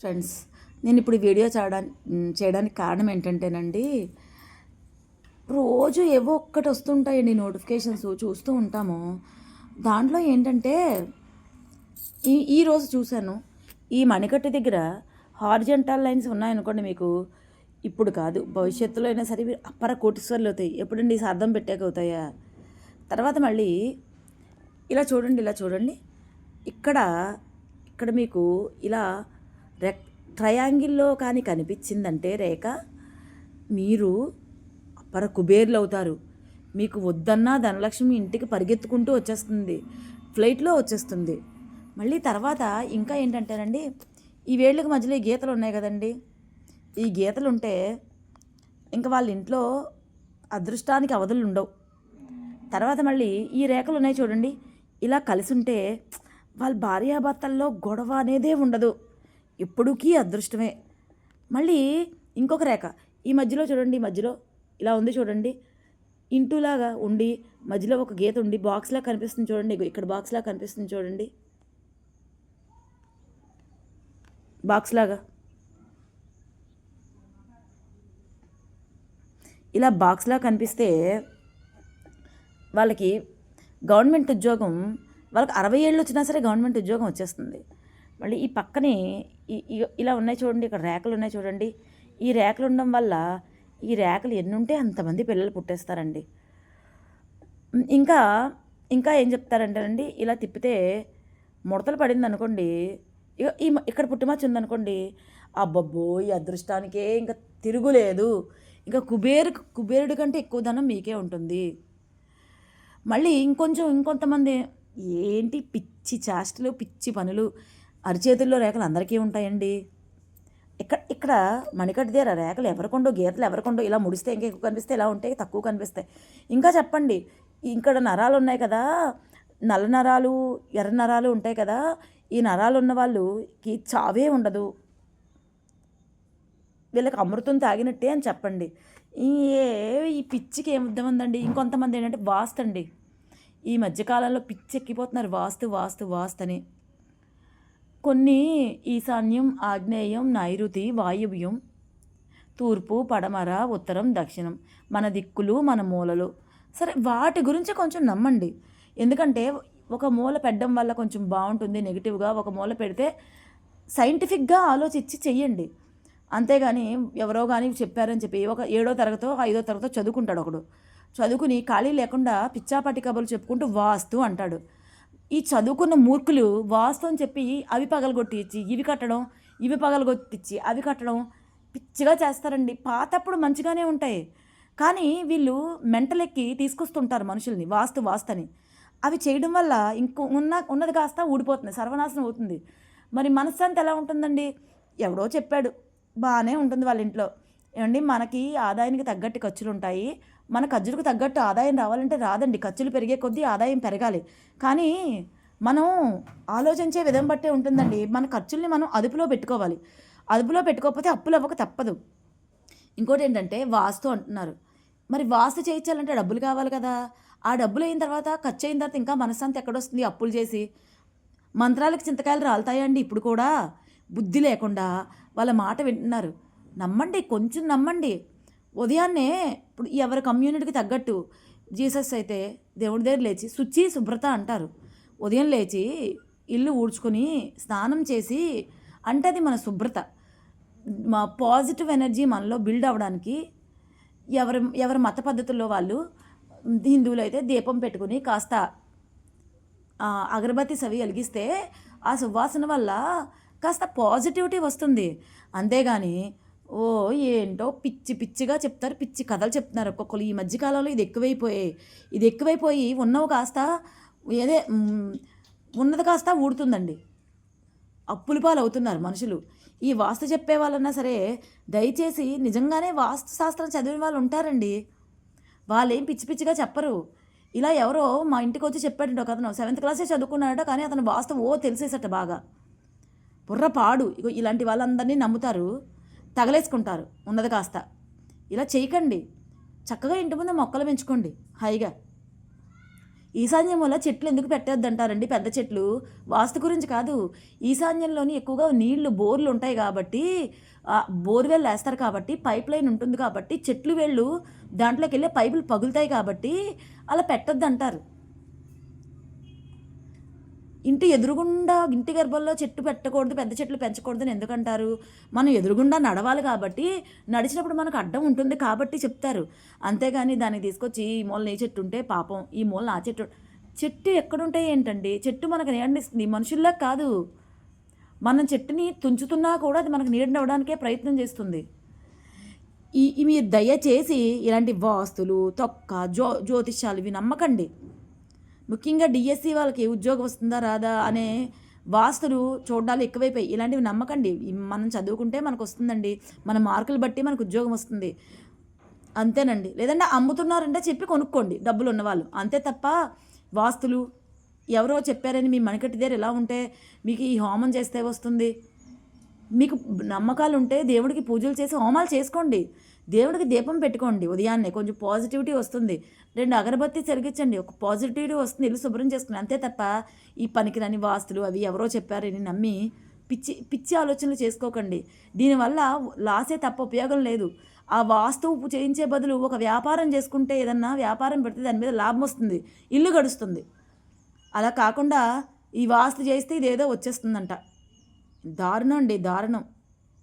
Friends నేను ఇప్పుడు video చేయడానికి చేయడానికి కారణం ఏంటంటేనండి రోజు ఏవో ఒక్కటి వస్తుంటాయండి నోటిఫికేషన్స్ చూస్తూ ఉంటాము. దాంట్లో ఏంటంటే ఈ ఈరోజు చూశాను ఈ మణికట్టు దగ్గర హార్జెంటల్ లైన్స్ ఉన్నాయనుకోండి మీకు ఇప్పుడు కాదు భవిష్యత్తులో అయినా సరే అప్పర కోటిశ్వర్లు అవుతాయి. ఎప్పుడండి ఈ అర్థం పెట్టాక అవుతాయా? తర్వాత మళ్ళీ ఇలా చూడండి ఇలా చూడండి ఇక్కడ ఇక్కడ మీకు ఇలా రెక్ ట్రయాంగిల్లో కానీ కనిపించిందంటే రేఖ మీరు అప్పర కుబేర్లు అవుతారు మీకు వద్దన్నా ధనలక్ష్మి ఇంటికి పరిగెత్తుకుంటూ వచ్చేస్తుంది. ఫ్లైట్లో వచ్చేస్తుంది. మళ్ళీ తర్వాత ఇంకా ఏంటంటేనండి ఈ వేళ్ళకి మధ్యలో ఈ గీతలు ఉన్నాయి కదండి. ఈ గీతలు ఉంటే ఇంకా వాళ్ళ ఇంట్లో అదృష్టానికి అవధులు ఉండవు. తర్వాత మళ్ళీ ఈ రేఖలు ఉన్నాయి చూడండి. ఇలా కలిసి ఉంటే వాళ్ళ భార్యాభర్తల్లో గొడవ అనేదే ఉండదు. ఎప్పుడూకీ అదృష్టమే. మళ్ళీ ఇంకొక రేఖ. ఈ మధ్యలో చూడండి ఈ మధ్యలో ఇలా ఉంది చూడండి. ఇంటూలాగా ఉండి మధ్యలో ఒక గీత ఉండి బాక్స్లా కనిపిస్తుంది చూడండి. ఇక్కడ బాక్స్లా కనిపిస్తుంది చూడండి. బాక్స్ లాగా ఇలా బాక్స్లా కనిపిస్తే వాళ్ళకి గవర్నమెంట్ ఉద్యోగం వాళ్ళకి అరవై ఏళ్ళు వచ్చినా సరే గవర్నమెంట్ ఉద్యోగం వచ్చేస్తుంది. మళ్ళీ ఈ పక్కనే ఇలా ఉన్నాయి చూడండి ఇక్కడ రేఖలు ఉన్నాయి చూడండి. ఈ రేఖలు ఉండడం వల్ల ఈ రేఖలు ఎన్ని ఉంటే అంతమంది పిల్లలు పుట్టేస్తారండి. ఇంకా ఇంకా ఏం చెప్తారంటేనండి ఇలా తిప్పితే ముడతలు పడింది అనుకోండి ఇక ఈ మ- ఇక్కడ పుట్టుమచ్చ ఉందనుకోండి అబ్బబ్బో ఈ అదృష్టానికే ఇంకా తిరుగులేదు. ఇంకా కుబేరు కుబేరుడి కంటే ఎక్కువ ధనం మీకే ఉంటుంది. మళ్ళీ ఇంకొంచెం ఇంకొంతమంది ఏంటి పిచ్చి చేష్టలు పిచ్చి పనులు అరిచేతుల్లో రేఖలు అందరికీ ఉంటాయండి. ఇక్కడ ఇక్కడ మణికట్టు దగ్గర రేఖలు ఎవరికొండో గీతలు ఎవరికొండో ఇలా ముడిస్తే ఇంకా ఎక్కువ కనిపిస్తే ఇలా ఉంటాయి తక్కువ కనిపిస్తాయి. ఇంకా చెప్పండి ఇక్కడ నరాలు ఉన్నాయి కదా నల్ల నరాలు ఎర్ర నరాలు ఉంటాయి కదా ఈ నరాలు ఉన్న వాళ్ళకి చావే ఉండదు. వీళ్ళకి అమృతం తాగినట్టే అని చెప్పండి. ఈ ఏ- ఈ పిచ్చికి ఏం ఉద్యమం ఉందండి? ఇంకొంతమంది ఏంటంటే వాస్తండి. ఈ మధ్యకాలంలో పిచ్చి ఎక్కిపోతున్నారు వాస్తు వాస్తు వాస్తు అని. కొన్ని ఈశాన్యం ఆగ్నేయం నైరుతి వాయువ్యం. తూర్పు పడమర ఉత్తరం దక్షిణం. మన దిక్కులు మన మూలలు. సరే వాటి గురించి కొంచెం నమ్మండి. ఎందుకంటే ఒక మూల పెట్టడం వల్ల కొంచెం బాగుంటుంది నెగిటివ్గా ఒక మూల పెడితే సైంటిఫిక్గా ఆలోచించి చెయ్యండి. అంతేగాని ఎవరో కానీ చెప్పారని చెప్పి ఒక ఏడో తరగతో ఐదో తరగతో చదువుకుంటాడు ఒకడు. చదువుకుని ఖాళీ లేకుండా పిచ్చాపాటి కబుర్లు చెప్పుకుంటూ వాస్తు అంటాడు. ఈ చదువుకున్న మూర్ఖులు వాస్తవం చెప్పి అవి పగలగొట్టించి ఇవి కట్టడం ఇవి పగలగొట్టించి అవి కట్టడం పిచ్చిగా చేస్తారండి. పాతప్పుడు మంచిగానే ఉంటాయి. కానీ వీళ్ళు మెంటలెక్కి తీసుకొస్తుంటారు మనుషుల్ని వాస్తు వాస్తని. అవి చేయడం వల్ల ఇంకో ఉన్న ఉన్నది కాస్త ఊడిపోతుంది సర్వనాశనం అవుతుంది. మరి మనశ్శాంతి ఎలా ఉంటుందండి? ఎవడో చెప్పాడు. బాగానే ఉంటుంది వాళ్ళ ఇంట్లో. ఏమండి మనకి ఆదాయానికి తగ్గట్టు ఖర్చులు ఉంటాయి. మన ఖర్చులకు తగ్గట్టు ఆదాయం రావాలంటే రాదండి. ఖర్చులు పెరిగే కొద్దీ ఆదాయం పెరగాలి. కానీ మనం ఆలోచించే విధం బట్టే ఉంటుందండి. మన ఖర్చుల్ని మనం అదుపులో పెట్టుకోవాలి. అదుపులో పెట్టుకోకపోతే అప్పులు అవ్వక తప్పదు. ఇంకోటి ఏంటంటే వాస్తు అంటున్నారు. మరి వాస్తు చేయించాలంటే డబ్బులు కావాలి కదా. ఆ డబ్బులు అయిన తర్వాత ఖర్చు అయిన తర్వాత ఇంకా మనశ్శాంతి ఎక్కడొస్తుంది? అప్పులు చేసి. మంత్రాలకు చింతకాయలు రాలుతాయండి. ఇప్పుడు కూడా బుద్ధి లేకుండా వాళ్ళ మాట వింటున్నారు. నమ్మండి కొంచెం నమ్మండి. ఉదయాన్నే ఇప్పుడు ఎవరి కమ్యూనిటీకి తగ్గట్టు జీసస్ అయితే దేవుడి దగ్గర లేచి శుచి శుభ్రత అంటారు. ఉదయం లేచి ఇల్లు ఊడ్చుకొని స్నానం చేసి అంటే అది మన శుభ్రత. మా పాజిటివ్ ఎనర్జీ మనలో బిల్డ్ అవ్వడానికి ఎవరి ఎవరి మత పద్ధతుల్లో వాళ్ళు హిందువులు అయితే దీపం పెట్టుకుని కాస్త అగరబత్తి సవి వెలిగిస్తే ఆ సువాసన వల్ల కాస్త పాజిటివిటీ వస్తుంది. అంతేగాని ఓ ఏంటో పిచ్చి పిచ్చిగా చెప్తారు పిచ్చి కథలు చెప్తున్నారు. ఒక్కొక్కరు ఈ మధ్యకాలంలో ఇది ఎక్కువైపోయాయి. ఇది ఎక్కువైపోయి ఉన్నవి కాస్త ఏదే ఉన్నది కాస్త ఊడుతుందండి. అప్పుల పాలు అవుతున్నారు మనుషులు. ఈ వాస్తు చెప్పే వాళ్ళన్నా సరే దయచేసి నిజంగానే వాస్తు శాస్త్రం చదివిన వాళ్ళు ఉంటారండి. వాళ్ళు ఏం పిచ్చి పిచ్చిగా చెప్పరు. ఇలా ఎవరో మా ఇంటికి వచ్చి చెప్పాడు ఒక అతను. సెవెంత్ క్లాసే చదువుకున్నాడట కానీ అతను వాస్తు ఓ తెలిసేసట బాగా. బుర్ర పాడు ఇలాంటి వాళ్ళందరినీ నమ్ముతారు. తగలేసుకుంటారు. ఉన్నది కాస్త. ఇలా చేయకండి. చక్కగా ఇంటి ముందు మొక్కలు పెంచుకోండి. హాయిగా. ఈశాన్యం వల్ల చెట్లు ఎందుకు పెట్టద్దు అంటారండి పెద్ద చెట్లు? వాస్తు గురించి కాదు. ఈశాన్యంలోని ఎక్కువగా నీళ్ళు బోర్లు ఉంటాయి కాబట్టి బోర్వెల్ వేస్తారు కాబట్టి పైప్ లైన్ ఉంటుంది కాబట్టి చెట్లు వేళ్ళు దాంట్లోకి వెళ్ళే పైపులు పగులుతాయి కాబట్టి అలా పెట్టొద్దు అంటారు ఇంటి ఎదురుగుండా ఇంటి గర్భంలో చెట్టు పెట్టకూడదు పెద్ద చెట్లు పెంచకూడదు అని ఎందుకంటారు? మనం ఎదురుగుండా నడవాలి కాబట్టి నడిచినప్పుడు మనకు అడ్డం ఉంటుంది కాబట్టి చెప్తారు. అంతేగాని దాన్ని తీసుకొచ్చి ఈ మూల నీ చెట్టు ఉంటే పాపం ఈ మూల నా చెట్టు చెట్టు ఎక్కడుంటాయి ఏంటండి? చెట్టు మనకు నీడనిస్తుంది మనుషుల్లా కాదు. మనం చెట్టుని తుంచుతున్నా కూడా అది మనకు నీడనివ్వడానికే ప్రయత్నం చేస్తుంది. ఈ ఈ మీరు దయచేసి ఇలాంటి వాస్తులు తొక్క జ్యో జ్యోతిష్యాలు ఇవి నమ్మకండి. ముఖ్యంగా డిఎస్సి వాళ్ళకి ఉద్యోగం వస్తుందా రాదా అనే వాస్తులు చూడాలి ఎక్కువైపోయి ఇలాంటివి నమ్మకండి. మనం చదువుకుంటే మనకు వస్తుందండి. మన మార్కులు బట్టి మనకు ఉద్యోగం వస్తుంది. అంతేనండి. లేదంటే అమ్ముతున్నారంటే చెప్పి కొనుక్కోండి డబ్బులు ఉన్నవాళ్ళు అంతే తప్ప వాస్తులు ఎవరో చెప్పారని మీ మణికట్టి దగ్గర ఎలా ఉంటే మీకు ఈ హోమం చేస్తే వస్తుంది. మీకు నమ్మకాలు ఉంటే దేవుడికి పూజలు చేసి హోమాలు చేసుకోండి. దేవుడికి దీపం పెట్టుకోండి ఉదయాన్నే. కొంచెం పాజిటివిటీ వస్తుంది. రెండు అగరబత్తి చెరిగించండి ఒక పాజిటివిటీ వస్తుంది. ఇల్లు శుభ్రం చేసుకుని. అంతే తప్ప ఈ పనికిరాని వాస్తులు అవి ఎవరో చెప్పారని నమ్మి పిచ్చి పిచ్చి ఆలోచనలు చేసుకోకండి. దీనివల్ల లాసే తప్ప ఉపయోగం లేదు. ఆ వాస్తువు చేయించే బదులు ఒక వ్యాపారం చేసుకుంటే ఏదన్నా వ్యాపారం పెడితే దాని మీద లాభం వస్తుంది. ఇల్లు గడుస్తుంది. అలా కాకుండా ఈ వాస్తు చేస్తే ఇదేదో వచ్చేస్తుందంట. దారుణం అండి దారుణం.